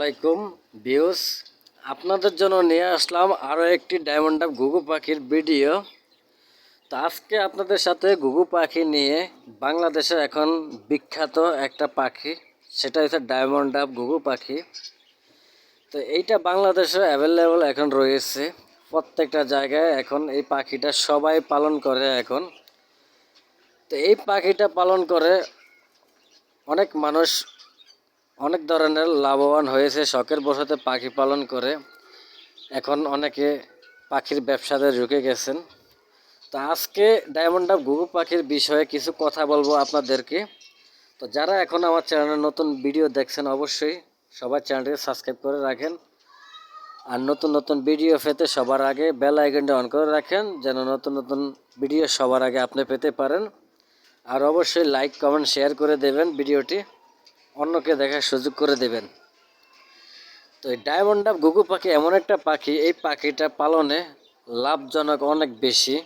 আসসালামাইকুম ভিউস আপনাদের জন্য নিয়ে আসলাম আরও একটি ডায়মন্ড আপ ঘুঘু পাখির ভিডিও। তো আজকে আপনাদের সাথে ঘুঘু পাখি নিয়ে বাংলাদেশে এখন বিখ্যাত একটা পাখি, সেটা হচ্ছে ডায়মন্ড আপ ঘুঘু পাখি। তো এইটা বাংলাদেশে অ্যাভেলেবল এখন রয়েছে, প্রত্যেকটা জায়গায় এখন এই পাখিটা সবাই পালন করে এখন। তো এই পাখিটা পালন করে অনেক মানুষ অনেক ধরনের লাভবান হয়েছে, শখের বসতে পাখি পালন করে। এখন অনেকে পাখির ব্যবসাতে ঢুকে গেছেন। তো আজকে ডায়মন্ড আপ ঘুঘু পাখির বিষয়ে কিছু কথা বলব আপনাদেরকে। তো যারা এখন আমার চ্যানেলে নতুন ভিডিও দেখছেন, অবশ্যই সবার চ্যানেলটিকে সাবস্ক্রাইব করে রাখেন। আর নতুন নতুন ভিডিও পেতে সবার আগে বেল আইকনটা অন করে রাখেন, যেন নতুন নতুন ভিডিও সবার আগে আপনি পেতে পারেন। আর অবশ্যই লাইক কমেন্ট শেয়ার করে দেবেন ভিডিওটি। অন্যকে দেখার সুযোগ করে দেবেন। তো এই ডায়মন্ড আপ ঘুঘু পাখি এমন একটা পাখি, এই পাখিটা পালনে লাভজনক অনেক বেশি।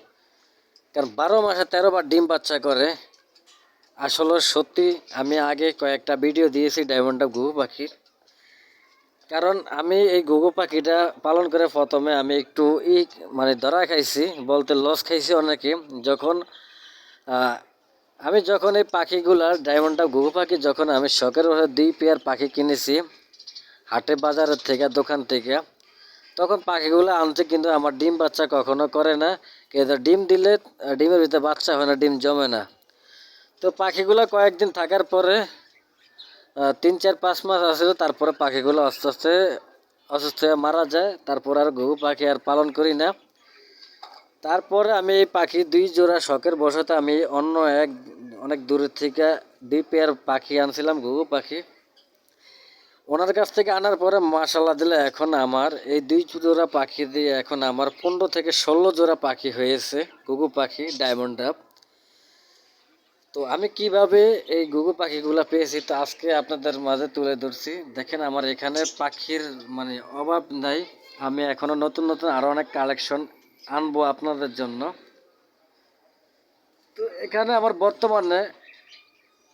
কারণ বারো মাসে তেরো বার ডিম বাচ্চা করে। আসলে সত্যি আমি আগে কয়েকটা ভিডিও দিয়েছি ডায়মন্ড আপ ঘুঘু পাখির। কারণ আমি এই ঘুঘু পাখিটা পালন করে প্রথমে আমি একটু ই মানে ধরা খাইছি, বলতে লস খাইছি অনেকে। যখন আমি যখন এই পাখিগুলা ডায়মন্ডটা ঘুঘু পাখি যখন আমি শখের দুই পেয়ার পাখি কিনেছি, হাটে বাজারের থেকে, দোকান থেকে, তখন পাখিগুলো আনতে কিন্তু আমার ডিম বাচ্চা কখনো করে না। কিন্তু ডিম দিলে, ডিমের ভিতরে বাচ্চা হয় না, ডিম জমে না। তো পাখিগুলো কয়েকদিন থাকার পরে তিন, চার, পাঁচ মাস আসছিল তারপরে পাখিগুলো আস্তে আস্তে, অসুস্থ হয়ে মারা যায়। তারপর আর ঘুঘু পাখি আর পালন করি না। তারপরে আমি এই পাখি দুই জোড়া শখের বসতে আমি অন্য এক, অনেক দূরের থেকে দুই পেয়ার পাখি আনছিলাম, ঘুঘু পাখি। ওনার কাছ থেকে আনার পরে মাশাল্লাহ দিলে এখন আমার, এই দুই জোড়া পাখি দিয়ে এখন আমার পনেরো থেকে ষোলো জোড়া পাখি হয়েছে, ঘুঘু পাখি, ডায়মন্ড ডাব। তো আমি কীভাবে এই ঘুঘু পাখিগুলো পেয়েছি তো আজকে আপনাদের মাঝে তুলে ধরছি। দেখেন আমার এখানে পাখির মানে অভাব নাই, আমি এখনও নতুন নতুন আরও অনেক কালেকশন আনব আপনাদের জন্য। তো এখানে আমার বর্তমানে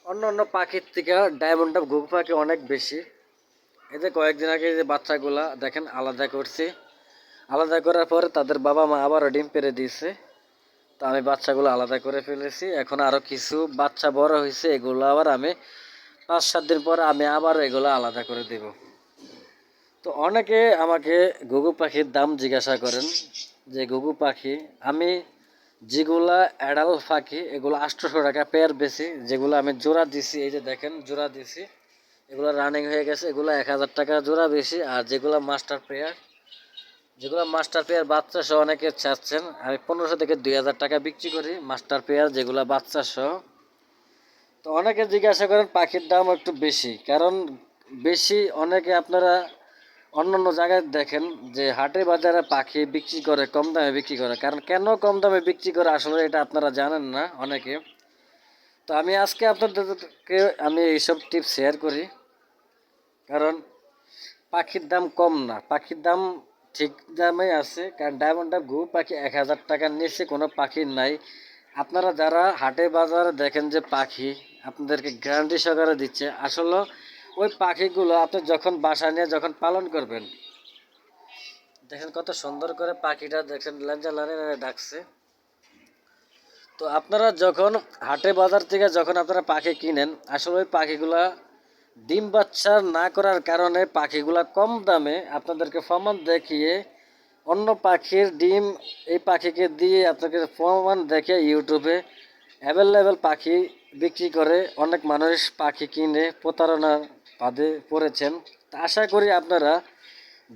অন্য অন্য পাখির থেকে ডায়মন্ড অফ ঘুঘু পাখি অনেক বেশি। যে কয়েকদিন আগে যে বাচ্চাগুলা দেখেন আলাদা করছি। আলাদা করার পরে তাদের বাবা মা আবার ডিম পেরে দিয়েছে। তো আমি বাচ্চাগুলো আলাদা করে ফেলেছি। এখন আরও কিছু বাচ্চা বড় হয়েছে, এগুলো আবার আমি পাঁচ সাত দিন পর আমি আবার এগুলো আলাদা করে দেব। তো অনেকে আমাকে ঘুঘু পাখির দাম জিজ্ঞাসা করেন যে ঘুঘু পাখি, আমি যেগুলা অ্যাডাল পাখি, এগুলো আটশোশো টাকা পেয়ার বেশি, যেগুলো আমি জোড়া দিছি, এই যে দেখেন, জোড়া দিছি, এগুলো রানিং হয়ে গেছে, এগুলো এক হাজার টাকা জোড়া বেশি, আর যেগুলো মাস্টার পেয়ার যেগুলো মাস্টার পেয়ার বাচ্চা সহ অনেকে চাচ্ছেন, আমি পনেরোশো থেকে দুই হাজার টাকা বিক্রি করি মাস্টার পেয়ার যেগুলো বাচ্চা সহ। তো অনেকে জিজ্ঞাসা করেন পাখির দাম একটু বেশি, কারণ বেশি অনেকে আপনারা অন্য অন্য জায়গায় দেখেন যে হাটে বাজারে পাখি বিক্রি করে, কম দামে বিক্রি করে। কারণ কেন কম দামে বিক্রি করে আসলে এটা আপনারা জানেন না অনেকে। তো আমি আজকে আপনাদেরকে আমি এইসব টিপস শেয়ার করি। কারণ পাখির দাম কম না। পাখির দাম ঠিক দামে আছে। কারণ ডায়মন্ড ঘুঘু পাখি এক হাজার টাকার নিচে কোনো পাখি নাই। আপনারা যারা হাটে বাজারে দেখেন যে পাখি আপনাদেরকে গ্যারান্টি সহকারে দিচ্ছে। আসলে ওই পাখিগুলো আপনি যখন বাসা নিয়ে যখন পালন করবেন, দেখেন কত সুন্দর করে পাখিটা দেখেন লেঞ্জা লানে ডাকছে। তো আপনারা যখন হাটে বাজার থেকে যখন আপনারা পাখি কিনেন, আসলে ওই পাখিগুলা ডিম বাচ্চা না করার কারণে পাখিগুলা কম দামে আপনাদেরকে প্রমাণ দেখিয়ে অন্য পাখির ডিম এই পাখিকে দিয়ে আপনাকে প্রমাণ দেখে ইউটিউবে অ্যাভেলেবেল পাখি বিক্রি করে অনেক মানুষ পাখি কিনে প্রতারণার ফাঁদে পড়েছেন। আশা করি আপনারা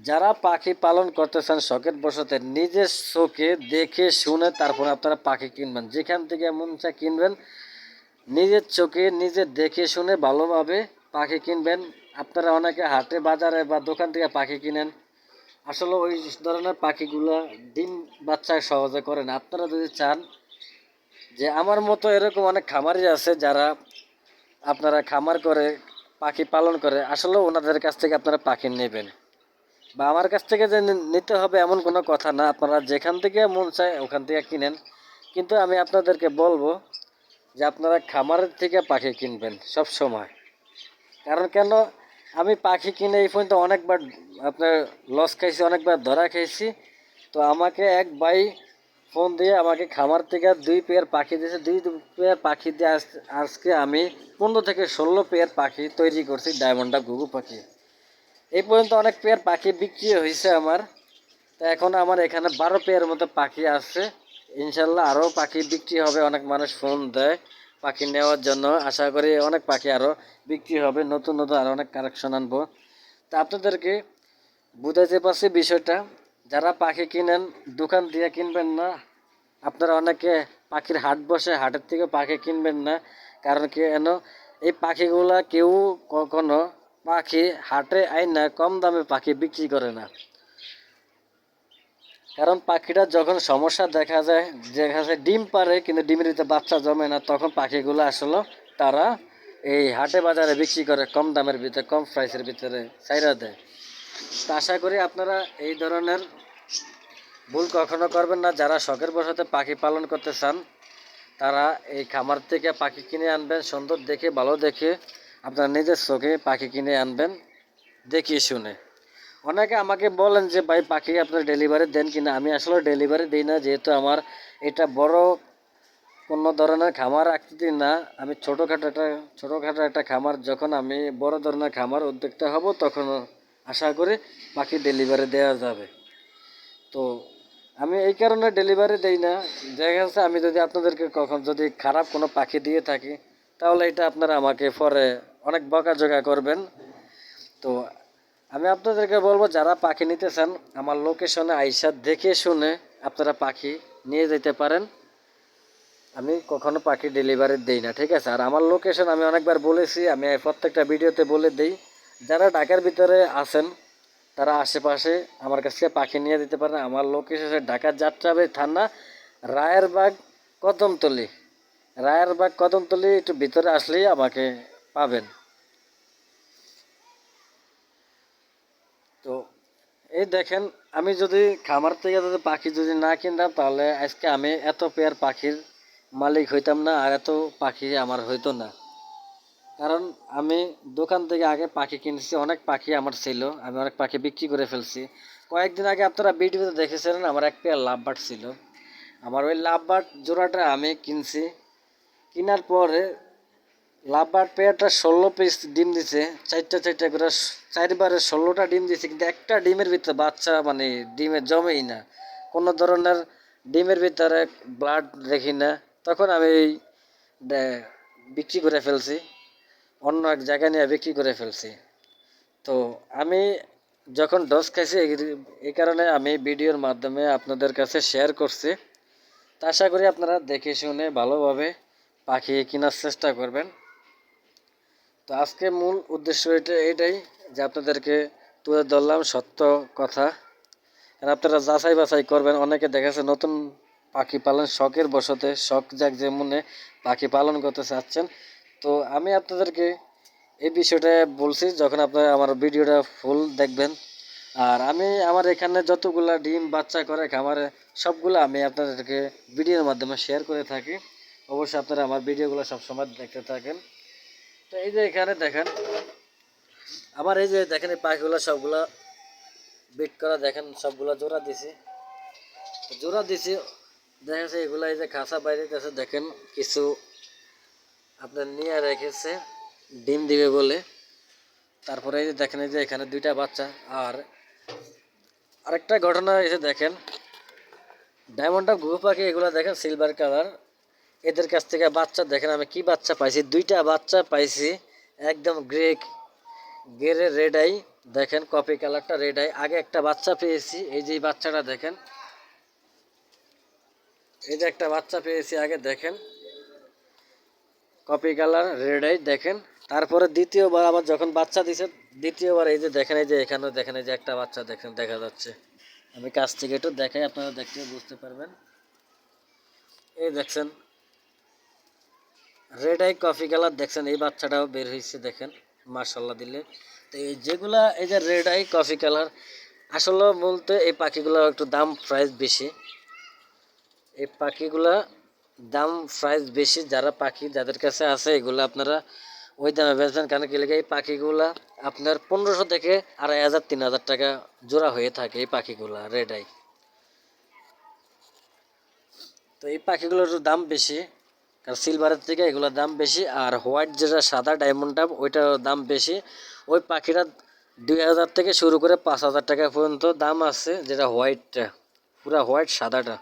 যারা পাখি পালন করতেছেন শখের বসতে নিজের চোখে দেখে শুনে তারপরে আপনারা পাখি কিনবেন। যেখান থেকে মন চায় কিনবেন, নিজের চোখে নিজে দেখে শুনে ভালোভাবে পাখি কিনবেন। আপনারা অনেকে হাটে, বাজারে বা দোকান থেকে পাখি কিনেন। আসলে ওই ধরনের পাখিগুলো ডিম বাচ্চা সহজে করে না। আপনারা যদি চান যে আমার মতো এরকম অনেক খামারি আছে যারা আপনারা খামার করে পাখি পালন করে আসলে ওনাদের কাছ থেকে আপনারা পাখি নেবেন। বা আমার কাছ থেকে যে নিতে হবে এমন কোনো কথা না, আপনারা যেখান থেকে মন চায় ওখান থেকে কিনেন। কিন্তু আমি আপনাদেরকে বলব যে আপনারা খামারের থেকে পাখি কিনবেন সব সময়। কারণ কেন? আমি পাখি কিনে এই পর্যন্ত অনেকবার, আপনার লস খাইছি, অনেকবার ধরা খাইছি। তো আমাকে এক ভাই ফোন দিয়ে আমাকে খামার থেকে দুই পেয়ার পাখি দিয়েছে। দুই পেয়ার পাখি দিয়ে আজ- আজকে আমি পনেরো থেকে ষোলো পেয়ার পাখি তৈরি করছি ডায়মন্ডা ঘুঘু পাখি। এই পর্যন্ত অনেক পেয়ার পাখি বিক্রি হয়েছে আমার। তা এখন আমার এখানে বারো পেয়ার মতো পাখি আছে। ইনশাল্লাহ আরও পাখি বিক্রি হবে, অনেক মানুষ ফোন দেয় পাখি নেওয়ার জন্য। আশা করি অনেক পাখি আরও বিক্রি হবে, নতুন নতুন আরও অনেক কালেকশন আনব। তা আপনাদেরকে বুঝাইতে পারছি বিষয়টা। যারা পাখি কিনেন, দোকান দিয়ে কিনবেন না, আপনারা অনেকে পাখির হাট বসে, হাটের থেকে পাখি কিনবেন না। কারণ কি এন এই পাখিগুলা কেউ কখনো পাখি হাটে আইন না, কম দামে পাখি বিক্রি করে না। কারণ পাখিটা যখন সমস্যা দেখা যায় দেখা যায় ডিম পারে, কিন্তু ডিমের ভিতরে বাচ্চা জমে না, তখন পাখিগুলো আসলে তারা এই হাটে বাজারে বিক্রি করে, কম দামের ভিতরে, কম প্রাইসের ভিতরে চাইরা দেয়। তো আশা করি আপনারা এই ধরনের ভুল কখনো করবেন না। যারা শখের বসাতে পাখি পালন করতে চান, তারা এই খামার থেকে পাখি কিনে আনবেন, সুন্দর দেখে, ভালো দেখে। আপনার নিজের চোখে পাখি কিনে আনবেন দেখিয়ে শুনে। অনেকে আমাকে বলেন যে, ভাই, পাখি আপনার ডেলিভারি দেন কিনা? আমি আসলে ডেলিভারি দিই না, যেহেতু আমার এটা বড় কোনো ধরনের খামার আকৃতি না। আমি ছোটোখাটো একটা ছোটোখাটো একটা খামার, যখন আমি বড় ধরনের খামার উদ্যোক্তা হব, তখন আশা করি পাখি ডেলিভারি দেওয়া যাবে। তো আমি এই কারণে ডেলিভারি দেই না। দেখা যাচ্ছে আমি যদি আপনাদেরকে কখন যদি খারাপ কোনো পাখি দিয়ে থাকি, তাহলে এটা আপনারা আমাকে পরে অনেক বকাঝকা করবেন। তো আমি আপনাদেরকে বলব, যারা পাখি নিতে চান, আমার লোকেশনে আইসা দেখে শুনে আপনারা পাখি নিয়ে যেতে পারেন। আমি কখনো পাখি ডেলিভারি দেই না, ঠিক আছে? আর আমার লোকেশন আমি অনেকবার বলেছি, আমি প্রত্যেকটা ভিডিওতে বলে দিই। যারা ঢাকার ভিতরে আছেন, তারা আশেপাশে আমার কাছ পাখি নিয়ে দিতে পারেন। আমার লোকেশন ঢাকার যাত্রাবাড়ি থানা, রায়েরবাগ, কদমতলি। রায়েরবাগ, কদমতলি একটু ভিতরে আসলেই আমাকে পাবেন। তো এই দেখেন, আমি যদি খামার থেকে যদি পাখি যদি না কিনতাম, তাহলে আজকে আমি এত পেয়ার পাখির মালিক হইতাম না, আর এত পাখি আমার হইতো না। কারণ আমি দোকান থেকে আগে পাখি কিনছি, অনেক পাখি আমার ছিল, আমি অনেক পাখি বিক্রি করে ফেলছি। কয়েকদিন আগে আপনারা ভিডিওতে দেখেছিলেন, আমার এক পেয়ার লাভ বার্ড ছিল। আমার ওই লাভ বার্ড জোড়াটা আমি কিনছি। কেনার পরে লাভবার পেয়ারটা ষোলো পিস ডিম দিছে, চারটা চারটা করে, চারবারে ষোলোটা ডিম দিছে, কিন্তু একটা ডিমের ভিতরে বাচ্চা মানে ডিমে জমেই না। কোনো ধরনের ডিমের ভিতরে ব্লাড দেখি না। তখন আমি বিক্রি করে ফেলছি। অন্য এক জায়গায় নিয়ে বিক্রি করে ফেলছি। তো আমি যখন ডোজ খাইছি, এই- কারণে আমি ভিডিওর মাধ্যমে আপনাদের কাছে শেয়ার করছি। তা আশা করি আপনারা দেখে শুনে ভালোভাবে পাখি কেনার চেষ্টা করবেন। তো আজকে মূল উদ্দেশ্য এটা এটাই যে আপনাদেরকে তুলে ধরলাম সত্য কথা। আপনারা যাচাই বাছাই করবেন। অনেকে দেখেছে নতুন পাখি পালন, শখের বসতে, শখ যাক যে মনে পাখি পালন করতে চাচ্ছেন। তো আমি আপনাদেরকে এই বিষয়টা বলছি যখন আপনারা আমার ভিডিওটা ফুল দেখবেন। আর আমি আমার এখানে যতগুলা ডিম, বাচ্চা করে, খামারে সবগুলো আমি আপনাদেরকে ভিডিওর মাধ্যমে শেয়ার করে থাকি। অবশ্যই আপনারা আমার ভিডিওগুলো সবসময় দেখতে থাকেন। তো এই যে এখানে দেখেন, আমার এই যে দেখেন এই পাখিগুলো সবগুলা বিট করা দেখেন, সবগুলো জোড়া দিছি। জোড়া দিছি, দেখা যাচ্ছে এগুলা এই যে খাঁচা বাইরে দেখেন কিছু আপনার নিয়ে রেখেছে, ডিম দিবে বলে। তারপরে এই যে দেখেন, এই যে এখানে দুইটা বাচ্চা। আর আরেকটা ঘটনা এসে দেখেন ডায়মন্ড অফ ঘুঘু পাখি, এগুলো দেখেন সিলভার কালার এদের কাছ থেকে বাচ্চা দেখেন, আমি কি বাচ্চা পাইছি? দুইটা বাচ্চা পাইছি, একদম গ্রে গেরে রেড আই দেখেন কপি কালারটা রেড আই আগে একটা বাচ্চা পেয়েছি, এই যে বাচ্চাটা দেখেন। এই যে একটা বাচ্চা পেয়েছি, আগে দেখেন। কপি কালার রেড আই দেখেন। তারপরে দ্বিতীয়বার আবার যখন বাচ্চা দিছে, দ্বিতীয়বার এই যে দেখেন, এই যে এখানে দেখেন, এই যে একটা বাচ্চা দেখেন, দেখা যাচ্ছে। আমি কাছ থেকে একটু দেখাই, আপনারা দেখতে বুঝতে পারবেন। এই দেখছেন রেড আই কফি কালার দেখছেন এই বাচ্চাটাও বের হয়েছে, দেখেন মার্শাল্লাহ দিলে। তো এই যেগুলা, এই যে রেড আই কফি কালার, আসলে বলতে এই পাখিগুলো একটু দাম প্রাইস বেশি। এই পাখিগুলা দাম প্রাইস বেশি, যারা পাখি যাদের কাছে আছে, এগুলো আপনারা ওই দামে বেচবেন। কেন কি এই পাখিগুলা আপনার পনেরোশো থেকে আড়াই হাজার, তিন হাজার টাকা জোড়া হয়ে থাকে এই পাখিগুলা রেড আই তো এই পাখিগুলোর দাম বেশি, কারণ সিলভারের থেকে এগুলোর দাম বেশি, আর হোয়াইট যেটা সাদা ডায়মন্ডটা ওইটার দাম বেশি। ওই পাখিটা দুই হাজার থেকে শুরু করে পাঁচ হাজার টাকা পর্যন্ত দাম আছে, যেটা হোয়াইটটা পুরা হোয়াইট সাদাটা।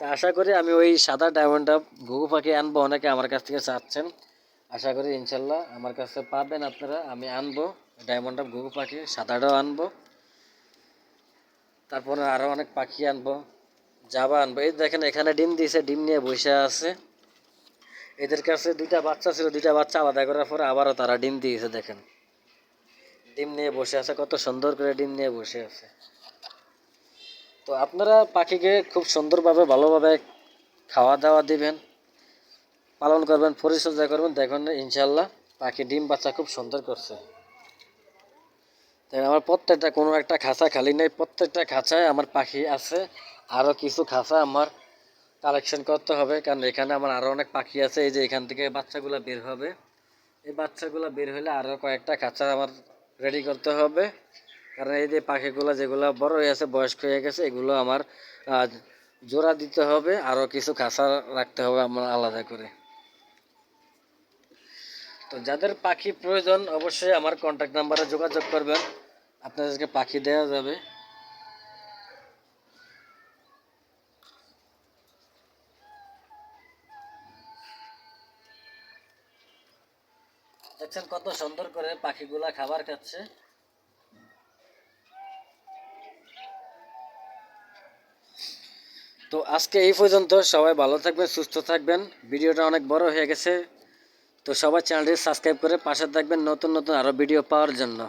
তা আশা করি আমি ওই সাদা ডায়মন্ডটা ঘুঘু পাখি আনব, অনেকে আমার কাছ থেকে চাচ্ছেন। আশা করি ইনশাল্লাহ আমার কাছে পাবেন আপনারা, আমি আনব ডায়মন্ড অফ ঘুঘু পাখি, সাদাটাও আনব। তারপরে আরও অনেক পাখি আনব, জাবা আনব। এই দেখেন, এখানে ডিম দিয়েছে, ডিম নিয়ে বসে আছে। এদের কাছে দুইটা বাচ্চা ছিল, দুইটা বাচ্চা আলাদা করার পরে আবারও তারা ডিম দিয়েছে, দেখেন। ডিম নিয়ে বসে আছে, কত সুন্দর করে ডিম নিয়ে বসে আছে। তো আপনারা পাখিকে খুব সুন্দরভাবে, ভালোভাবে খাওয়া দাওয়া দিবেন, পালন করবেন, পরিচর্যা করবেন। দেখবেন ইনশাল্লাহ পাখি ডিম বাচ্চা খুব সুন্দর করছে। তাই আমার প্রত্যেকটা কোনো একটা খাঁচা খালি নেই, প্রত্যেকটা খাঁচায় আমার পাখি আছে। আরও কিছু খাঁচা আমার কালেকশন করতে হবে, কারণ এখানে আমার আরও অনেক পাখি আছে। এই যে এখান থেকে বাচ্চাগুলো বের হবে। এই বাচ্চাগুলো বের হলে আরও কয়েকটা খাঁচা আমার রেডি করতে হবে। কারণ এই যে পাখিগুলো যেগুলো বড় হয়ে আছে, বয়স্ক হয়ে গেছে, এগুলো আমার জোড়া দিতে হবে আরও কিছু খাঁচা রাখতে হবে আমার আলাদা করে। তো যাদের পাখি প্রয়োজন, অবশ্যই আমার কন্ট্যাক্ট নাম্বারে যোগাযোগ করবেন। আপনাদেরকে পাখি দেওয়া যাবে। দেখছেন কত সুন্দর করে পাখিগুলা খাবার খাচ্ছে। তো আজকে এই পর্যন্ত, সবাই ভালো থাকবেন, সুস্থ থাকবেন। ভিডিওটা অনেক বড় হয়ে গেছে। তো সবাই চ্যানেলটি সাবস্ক্রাইব করে পাশে থাকবেন নতুন নতুন আরও ভিডিও পাওয়ার জন্য।